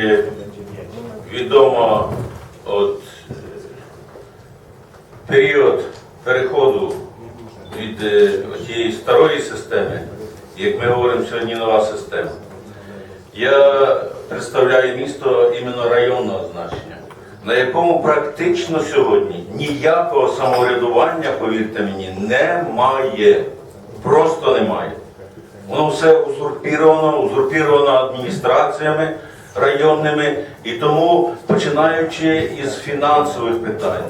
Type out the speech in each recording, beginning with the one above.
е, відомо от е, період переходу від е, тієї старої системи, як ми говоримо сьогодні, нова система. Я представляю місто іменно районного значення, на якому практично сьогодні ніякого самоврядування, повірте мені, немає. Просто немає. Воно все узурпіровано, узурпіровано адміністраціями районними, і тому починаючи із фінансових питань.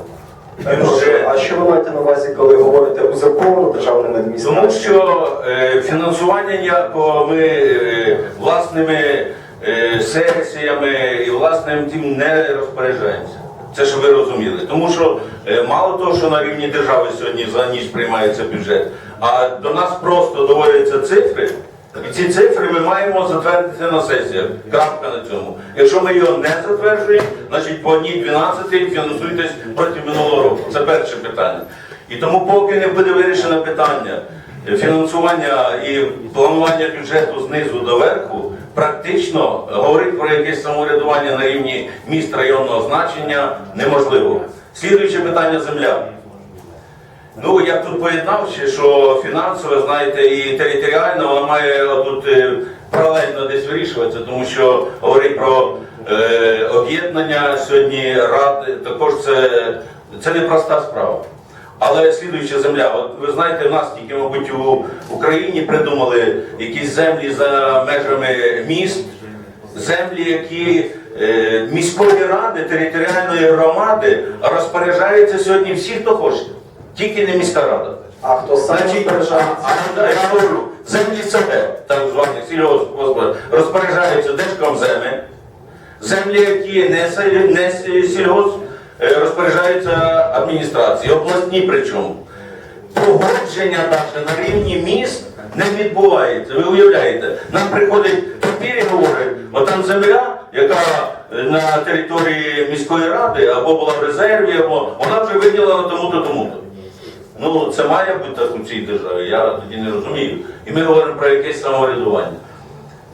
і вже- А що ви маєте на увазі, коли говорите узурповано державними тому що е, фінансування ніякого ми е, власними е, сесіями і власним тим не розпоряджаємося. Це щоб ви розуміли. Тому що е, мало того, що на рівні держави сьогодні за ніч приймається бюджет, а до нас просто доводяться цифри. І ці цифри ми маємо затвердити на сесіях. Крапка на цьому. Якщо ми його не затверджуємо, значить по одній 12 фінансуйтесь проти минулого року. Це перше питання. І тому, поки не буде вирішено питання фінансування і планування бюджету знизу до верху, практично говорити про якесь самоврядування на рівні міст районного значення неможливо. Слідуюче питання земля. Ну, я тут поєднав ще, що фінансово, знаєте, і територіально вона має отут е, паралельно десь вирішуватися, тому що говорить про е, об'єднання сьогодні ради, також це, це не проста справа. Але слідуюча земля, от ви знаєте, в нас тільки, мабуть, у Україні придумали якісь землі за межами міст, землі, які е, міської ради, територіальної громади розпоряджаються сьогодні всі, хто хоче, тільки не міська рада. А хто сам Значить, розпоряджається? а, а, я кажу, землі СП, так званих сільгосподарств, розпоряджаються держкомземи, землі, які не, не сільгосп, е, розпоряджаються адміністрації, обласні причому. Погодження навіть на рівні міст не відбувається. Ви уявляєте, нам приходить папір і говорить, от там земля, яка е, на території міської ради або була в резерві, або вона вже виділена тому-то, тому-то. Ну, це має бути так у цій державі, я тоді не розумію. І ми говоримо про якесь самоврядування.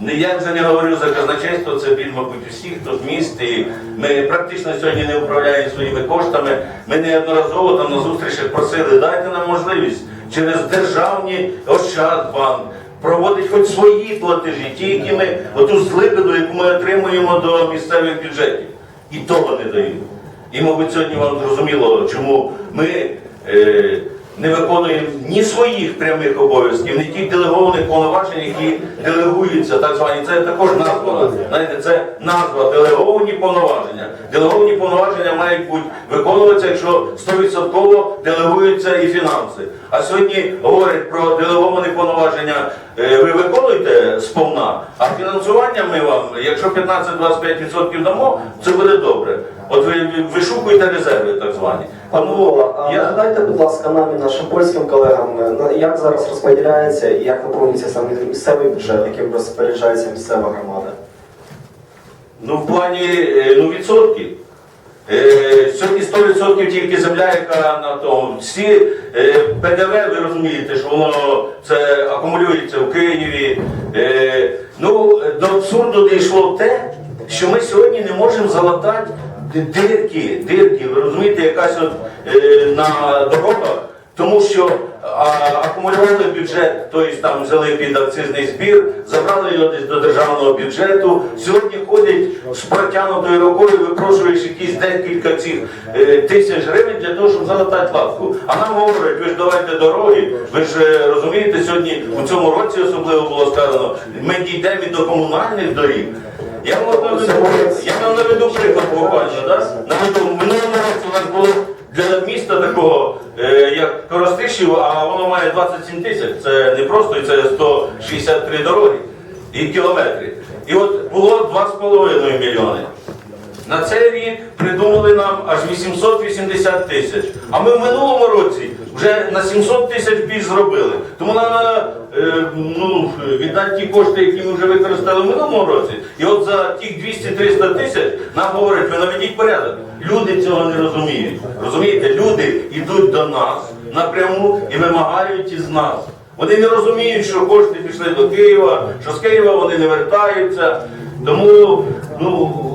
Я вже не говорю за казначейство, це біль, мабуть, усіх, хто з міст. І ми практично сьогодні не управляємо своїми коштами. Ми неодноразово там на зустрічах просили, дайте нам можливість через державні Ощадбанк проводити хоч свої платежі, ті, які ми, оту злипиду, яку ми отримуємо до місцевих бюджетів. І того не дають. І, мабуть, сьогодні вам зрозуміло, чому ми е, не виконуємо ні своїх прямих обов'язків, ні тих делегованих повноважень, які делегуються, так звані. Це також назва. Знаєте, це назва делеговані повноваження. Делеговані повноваження мають бути виконуватися, якщо 100% делегуються і фінанси. А сьогодні говорять про делеговані повноваження. е, Ви виконуєте сповна, а фінансування ми вам, якщо 15-25% дамо, це буде добре. От ви ви вишукуєте резерви, так звані. Пане я- нагадайте, будь ласка, нам і нашим польським колегам, е, як зараз розподіляється і як наповнюється саме місцевий бюджет, яким розпоряджається місцева громада? Ну, в плані е, ну, відсотків. Е, Сьогодні 100% тільки земля, яка на тому. Всі ПДВ, ви розумієте, що воно це акумулюється в Києві. Ну, до абсурду дійшло те, що ми сьогодні не можемо залатати дирки, дирки, ви розумієте, якась от е, на дорогах. Тому що а, акумулювали бюджет, тобто там взяли під акцизний збір, забрали його десь до державного бюджету. Сьогодні ходять з протягнутою рукою, випрошуєш якісь декілька цих е, тисяч гривень для того, щоб залатати лавку. А нам говорять, ви ж давайте дороги, ви ж е, розумієте, сьогодні у цьому році особливо було сказано, ми дійдемо і до комунальних доріг. Я вам наведу, приклад буквально, да? наведу, в минулому у нас було для міста такого, має 27 тисяч. Це не просто, це 163 дороги і кілометри. І от було 2,5 мільйони. На цей рік придумали нам аж 880 тисяч. А ми в минулому році вже на 700 тисяч більш зробили. Тому нам е, ну, віддати ті кошти, які ми вже використали в минулому році. І от за тих 200-300 тисяч нам говорять, ви наведіть порядок. Люди цього не розуміють. Розумієте, люди йдуть до нас напряму і вимагають із нас. Вони не розуміють, що кошти пішли до Києва, що з Києва вони не вертаються. Тому ну,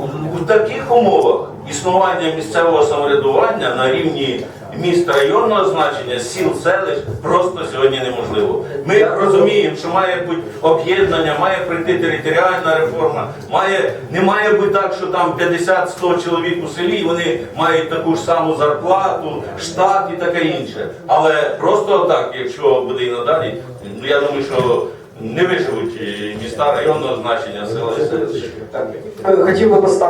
таких умовах існування місцевого самоврядування на рівні міст районного значення, сіл, селищ просто сьогодні неможливо. Ми розуміємо, що має бути об'єднання, має прийти територіальна реформа, має, не має бути так, що там 50-100 чоловік у селі, вони мають таку ж саму зарплату, штат і таке інше. Але просто так, якщо буде і надалі, ну я думаю, що не виживуть е, міста районного значення, села і селища. Так. Хотів би поставити.